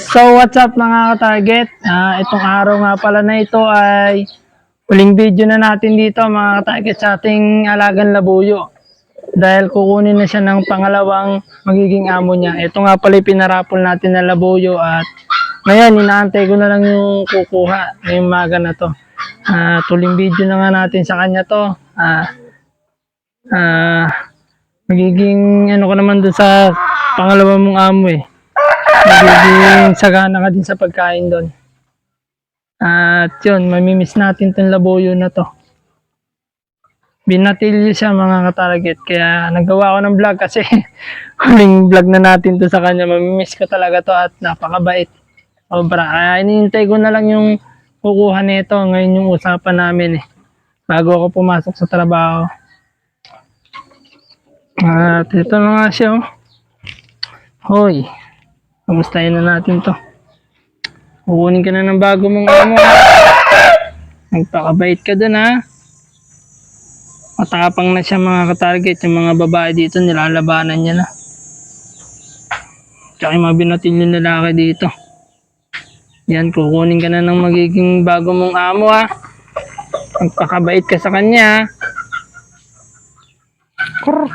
So what's up mga ka-target? Ah, itong araw nga pala na ito ay huling video na natin dito mga ka-target sa ating alagang labuyo. Dahil kukunin na siya ng pangalawang magiging amo niya. Ito nga pala pinarapol natin na labuyo at ngayon inaantay ko na lang yung kukuha ngayong maga na to. Ah, tuling video na nga natin sa kanya to. Ah, ah, magiging ano ko naman dun sa pangalawang mong amo eh magiging sagana ka din sa pagkain doon. At yun, mamimiss natin tong labuyo na to. Binatilyo siya mga katarget. Kaya nagawa ko ng vlog kasi huling vlog na natin to sa kanya. Mamimiss ko talaga to at napakabait. Sobra. Kaya iniintay ko na lang yung kukuha nito. Ngayon yung usapan namin eh. Bago ako pumasok sa trabaho. At ito na nga siya oh. Hoy, Kamustahin na natin to. Kukunin ka na ng bago mong amo. ha? Nagpakabait ka dun ha. Matapang na siya mga katarget. Yung mga babae dito nilalabanan niya na. Tsaka yung mga binatilyo na lalaki dito. Yan, kukunin ka na ng magiging bago mong amo ha. Magpakabait ka sa kanya ha. Krr.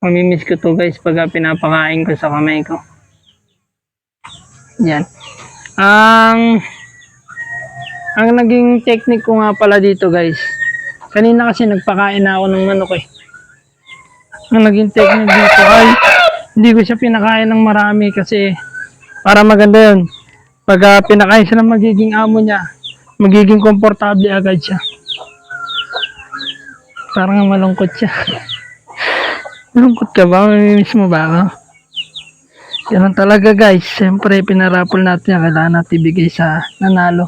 Mamimiss ko to guys pag pinapakain ko sa kamay ko. Yan. Ang ang naging technique ko nga pala dito guys. Kanina kasi nagpakain na ako ng manok eh. Ang naging technique dito ay hindi ko siya pinakain ng marami kasi para maganda yun. Pag ah, pinakain siya ng magiging amo niya, magiging komportable agad siya. Parang malungkot siya. malungkot ka ba? Mamimiss mo ba ako? Ganun talaga guys. Siyempre, pinarapol natin yan. Kailangan natin ibigay sa nanalo.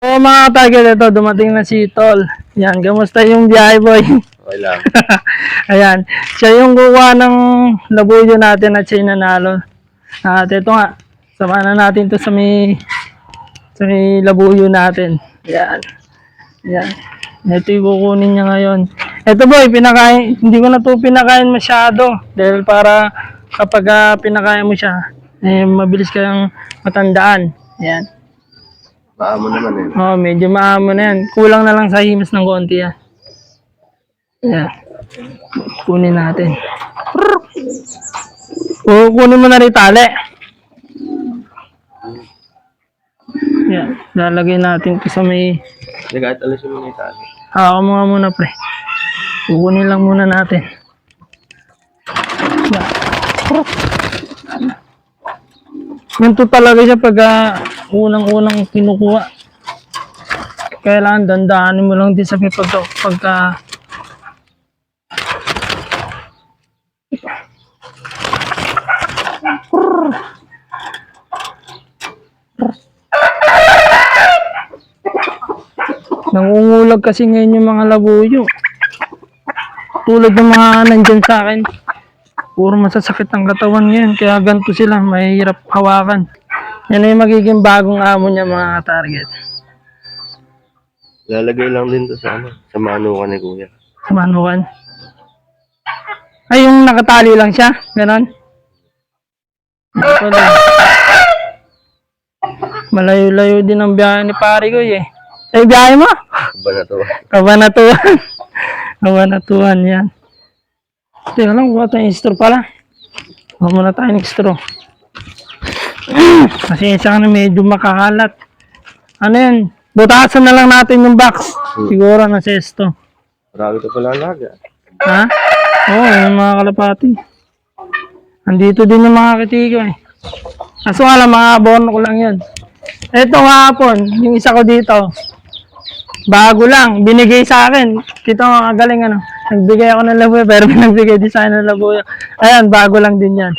So mga target ito, dumating na si Tol. Yan, kamusta yung biyahe boy? Okay lang. Ayan, siya yung kukuha ng labuyo natin at siya yung nanalo. At ito nga, sama na natin to sa may, sa may labuyo natin. Yan. Yan. Ito yung kukunin niya ngayon. Ito boy, pinakain, hindi ko na to pinakain masyado. Dahil para kapag ah, pinakain mo siya, eh, mabilis kang matandaan. Yan. Baka mo naman eh. Oh, medyo maamo na yan. Kulang na lang sa himas ng konti yan. Yan. Kunin natin. O, kunin mo na rin tali. Yan. Lalagay natin ito sa may... Kahit alisin mo na yung tali. Hawak mo nga muna, pre. Kukunin lang muna natin. Yan. Ganito talaga siya pag ah, unang-unang kinukuha. Kailangan dandahanin mo lang din sa may pagka, pagka Nangungulag kasi ngayon yung mga labuyo. Tulad ng mga nandyan sa akin. Puro masasakit ang katawan ngayon. Kaya ganito sila. Mahirap hawakan. Yan yung magiging bagong amo niya mga target. Lalagay lang din to sa ano, sa manukan ni kuya. Manukan. Ay, yung nakatali lang siya. Ganon. Malayo-layo din ang biyahe ni pare ko eh. Eh, biyahe mo? Ba na to? Kabanatuan. Kabanatuan yan. Teka lang, kuha tayong straw pala. Kuha muna tayo ng straw. Kasi isa ka na medyo makakalat. Ano yan? Butasan na lang natin yung box. Siguro na sesto. Marami ka pala alaga. Ha? Oo, yung mga kalapati. Andito din yung mga katigo eh. Kaso nga lang, mga abono ko lang yun. Ito nga hapon, yung isa ko dito. Bago lang, binigay sa akin. Kita mo kagaling ano. Nagbigay ako ng labuyo, pero nagbigay din sa akin ng labuyo. Ayan, bago lang din yan.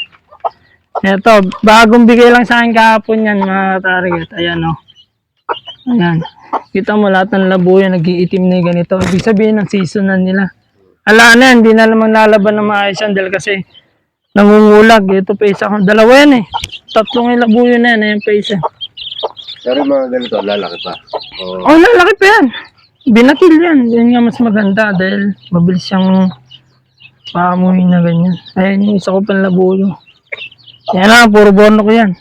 Ito, bagong bigay lang sa akin kahapon yan, mga target. Ayan, oh. Ayan. Kita mo lahat ng labuyo, nag-iitim na yung ganito. Ibig sabihin ng season na nila. Ala na, hindi na naman lalaban ng maayos yan dahil kasi nangungulag. Ito pa isa ko. Dalawa yan eh. Tatlong yung labuyo na yan. Ayan pa isa. Pero yung mga ganito, lalaki pa. Oo. Oh, lalaki pa yan. Binatil yan. Yan nga mas maganda dahil mabilis siyang paamuhin na ganyan. Ayan yung isa ko pang labuyo. Yan lang, puro bono ko yan.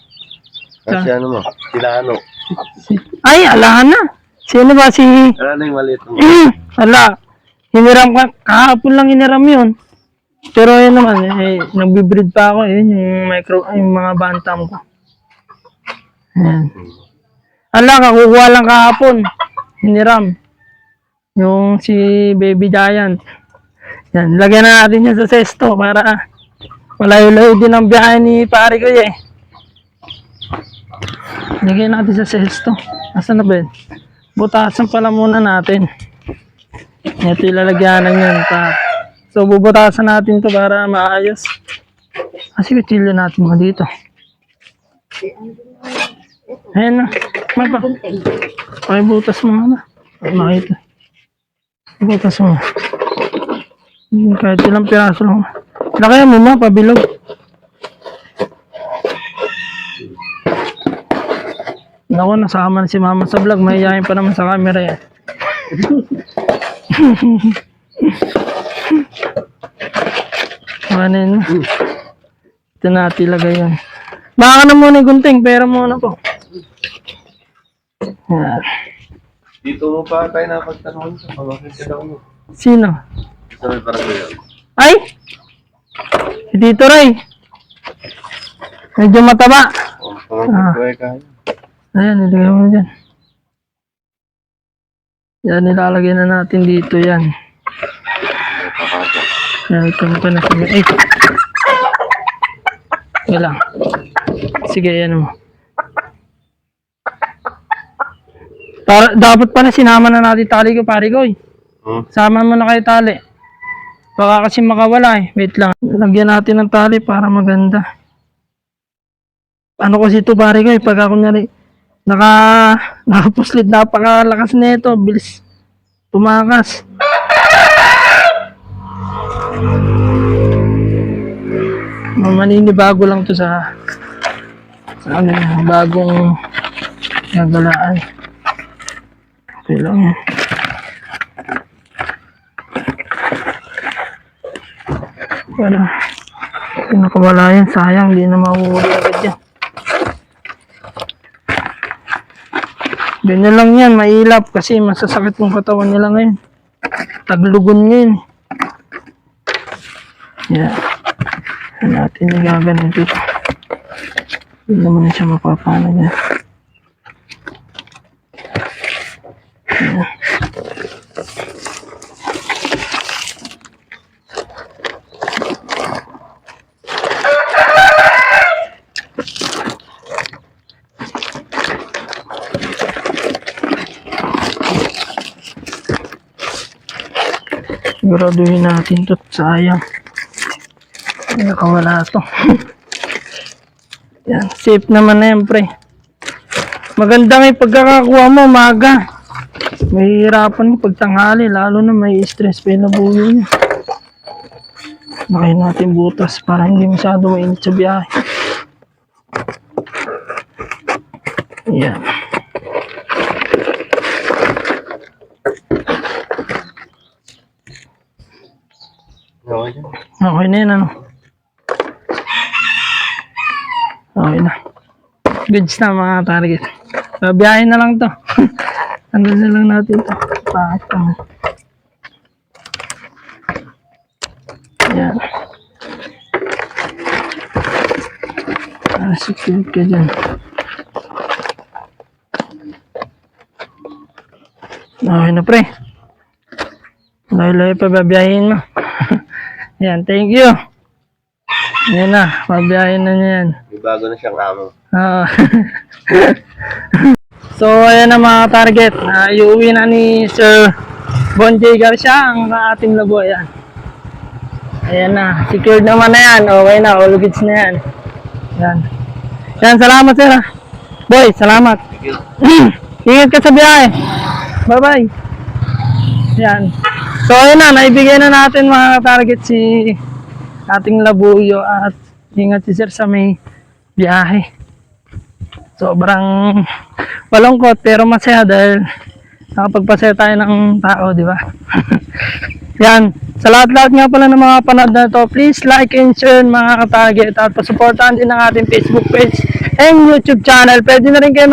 Kasi ano mo, sila ano. Ay, alahan na. Sino ba si... Na yung maliit mo? Ala, hiniram ka, kahapon lang hiniram yun. Pero yun naman, eh, nagbe-breed pa ako, yun, yung micro, yung mga bantam ko. Ayan. Ala, kakukuha lang kahapon. Hiniram. Yung si Baby Giant. Yan, lagyan na natin yan sa sesto para malayo-layo din ang biyahe ni pare ko eh. Lagyan natin sa sesto. Nasaan na ba yun? Butasan pala muna natin. Ito ilalagyanan yun pa. So bubutasan natin to para maayos. Kasi kutilyo natin mo dito. Ayan na. May pa. Ay butas mo na. Makita. Butas mo. Kahit ilang piraso lang. Lakayan mo ma, pabilog. Naku, nasama na si mama sa vlog. Mahihayin pa naman sa camera yan. Ano yun? Ito natin ilagay yan. Baka na muna yung gunting, pera muna po. Yan. Dito mo pa tayo napagtanong sa pamakin sila mo. Sino? Sa may parang yun. Ay! Si Tito Ray. Medyo mataba. Oh, pamakin ko eh kaya. Ayan, ilagay mo dyan. Yan, nilalagay na natin dito yan. Mo ka na sige. Ay! Sige lang. Sige, yan mo. Para, dapat pala sinama na natin tali ko, pare ko. eh. Hmm? Sama mo na kayo tali. Baka kasi makawala eh. Wait lang. Lagyan natin ng tali para maganda. Ano kasi ito pare ko eh. Pagka kunyari naka, nakapuslit napakalakas na ito. Bilis tumakas. Maninibago lang to sa sa ano bagong gagalaan. Lang yan. Wala. Kung nakawala yan, sayang, hindi na mahuhuli agad yan. Ganyan lang yan, mailap kasi masasakit yung katawan nila ngayon. Taglugon ngayon. Yan. Yan natin igaganon dito. Hindi naman na siya mapapano yan. Siguraduhin natin to sayang. Ay, nakawala to. Yan, safe naman na yan, pre. Maganda may pagkakakuha mo, maga. Mahihirapan yung pagtanghali, lalo na may stress pa yung nabuyo niya. Lakayin natin butas para hindi masyado mainit sa biyahe. Yan. Okay dyan. Okay na yun, ano? Okay na. Goods na mga target. Babiyahin na lang to. Tanggal na lang natin to. Bakit naman? Yan. Para secure ka dyan. Okay na pre. Layo-layo pa babiyahin mo. Yan, thank you. Yan na, babiyahin na niya yan. May bago na siyang amo. Ah. so, ayan na mga target. na iuwi na ni Sir Bon J. Garcia ang ating labo. Ayan. Ayan na. Secured naman na yan. Okay na. All goods na yan. Ayan. Yan, salamat sir. ah. Boy, salamat. Sige. Ingat ka sa biyahe. Bye-bye. Yan. So, ayun na. Naibigay na natin mga target si ating labuyo at ingat si sir sa may biyahe. Sobrang malungkot pero masaya dahil nakapagpasaya tayo ng tao, di ba? Yan. Sa lahat-lahat nga pala ng mga panood na to, please like and share mga katarget at pasuportahan din ang ating Facebook page and YouTube channel. Pwede na rin kayo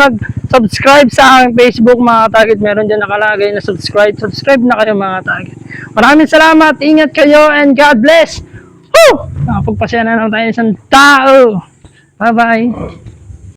mag-subscribe sa aking Facebook mga target. Meron dyan nakalagay na subscribe. Subscribe na kayo mga target. Maraming salamat. Ingat kayo and God bless. Woo! Nakapagpasya na lang tayo ng isang tao. Bye-bye.